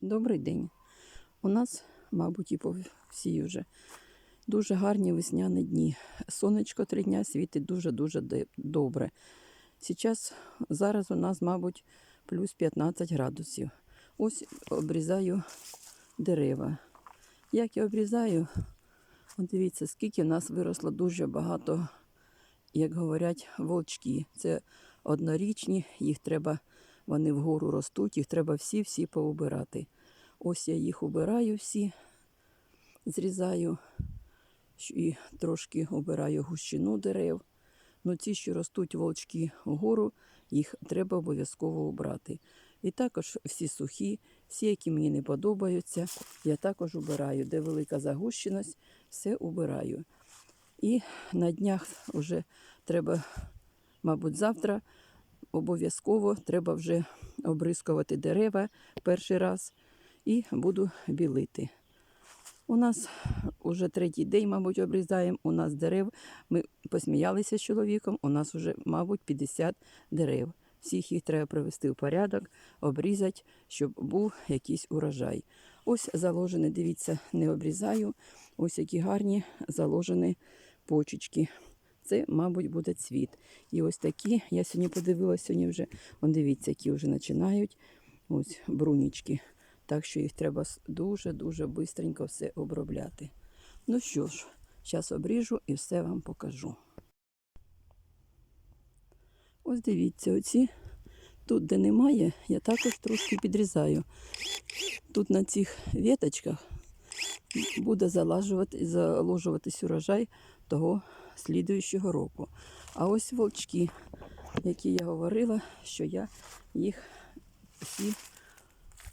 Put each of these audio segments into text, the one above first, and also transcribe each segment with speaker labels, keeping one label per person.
Speaker 1: Добрий день. У нас, мабуть, і по всій вже дуже гарні весняні дні. Сонечко три дня світить дуже-дуже добре. Сейчас, зараз у нас, мабуть, плюс 15 градусів. Ось обрізаю дерева. Як я обрізаю, от дивіться, скільки в нас виросло дуже багато, як говорять, волчки. Це однорічні, їх треба, вони вгору ростуть, їх треба всі-всі поубирати. Ось я їх убираю всі, зрізаю і трошки обираю гущину дерев. Ну, ці, що ростуть волчки вгору, їх треба обов'язково убрати. І також всі сухі, всі, які мені не подобаються, я також убираю. Де велика загущеність, все убираю. І на днях вже треба, мабуть, завтра обов'язково треба вже обрискувати дерева перший раз і буду білити. У нас уже третій день, мабуть, обрізаємо. У нас дерев. Ми посміялися з чоловіком. У нас вже, мабуть, 50 дерев. Всіх їх треба привести в порядок, обрізати, щоб був якийсь урожай. Ось заложені, дивіться, не обрізаю. Ось які гарні заложені почечки. Це, мабуть, буде цвіт. І ось такі, я сьогодні подивилася, сьогодні вже, он дивіться, які вже починають. Ось брунічки. Так що їх треба дуже-дуже швидко все обробляти. Ну що ж, зараз обріжу і все вам покажу. Ось дивіться, оці. Тут, де немає, я також трошки підрізаю. Тут на цих віточках буде залажувати, заложуватись урожай того слідуючого року. А ось волчки, які я говорила, що я їх всі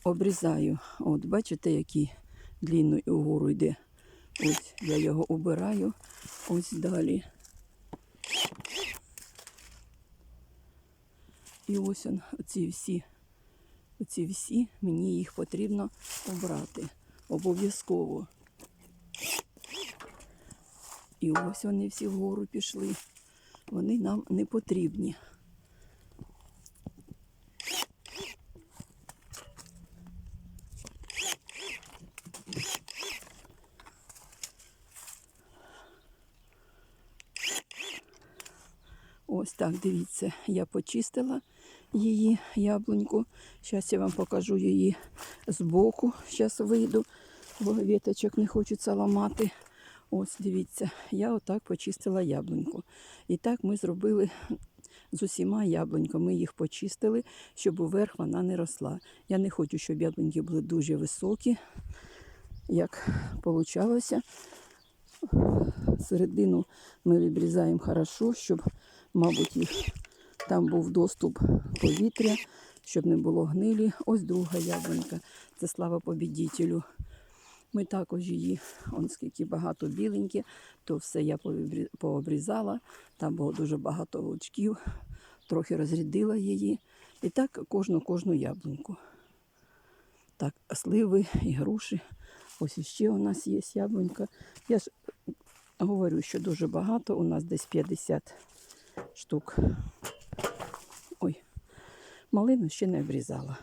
Speaker 1: обрізаю. От, бачите, який длинний угору йде. Ось я його убираю. Ось далі. І ось он, оці всі, оці всі, мені їх потрібно обрати. Обов'язково. І ось вони всі вгору пішли. Вони нам не потрібні. Ось так, дивіться, я почистила її яблуньку. Зараз я вам покажу її збоку. Зараз вийду, бо віточок не хочеться ламати. Ось дивіться, я отак почистила яблуньку. І так ми зробили з усіма яблуньками. Ми їх почистили, щоб уверх вона не росла. Я не хочу, щоб яблуньки були дуже високі, як получалося. Середину ми відрізаємо хорошо, щоб, мабуть, їх там був доступ повітря, щоб не було гнилі. Ось друга яблунька. Це слава побідітелю. Ми також її, он скільки багато біленькі, то все я пообрізала. Там було дуже багато волчків, трохи розрядила її. І так кожну кожну яблуньку. Так, сливи і груші. Ось іще у нас є яблунька. Я ж говорю, що дуже багато. У нас десь 50 штук. Ой, малину ще не обрізала.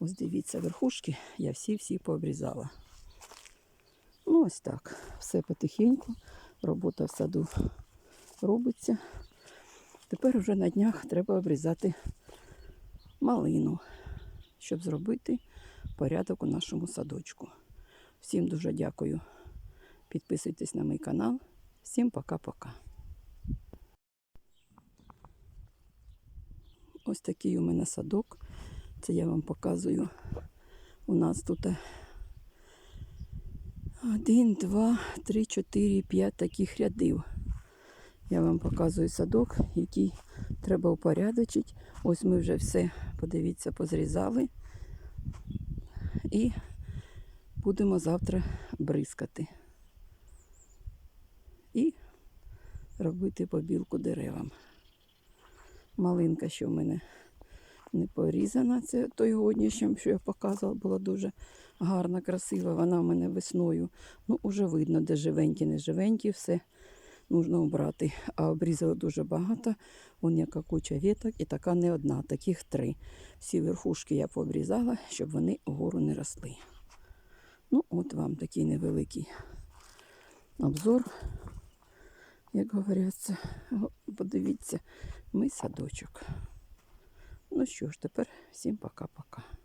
Speaker 1: Ось дивіться, верхушки я всі-всі пообрізала. Ось так. Все потихеньку. Робота в саду робиться. Тепер вже на днях треба обрізати малину, щоб зробити порядок у нашому садочку. Всім дуже дякую. Підписуйтесь на мій канал. Всім пока-пока. Ось такий у мене садок. Це я вам показую. У нас тут один, два, три, чотири, п'ять таких рядів. Я вам показую садок, який треба упорядочити. Ось ми вже все, подивіться, позрізали. І будемо завтра бризкати. І робити побілку деревам. Малинка, що в мене не порізана, це той годнішнім, що я показувала, була дуже гарна, красива. Вона в мене весною. Ну, уже видно, де живенькі, не живенькі, все нужно обрати. А обрізали дуже багато. Вон яка куча віток, і така не одна, таких три. Всі верхушки я пообрізала, щоб вони вгору не росли. Ну, от вам такий невеликий обзор, як говоряться. Подивіться, мій садочок. Ну що ж, тепер всім пока-пока.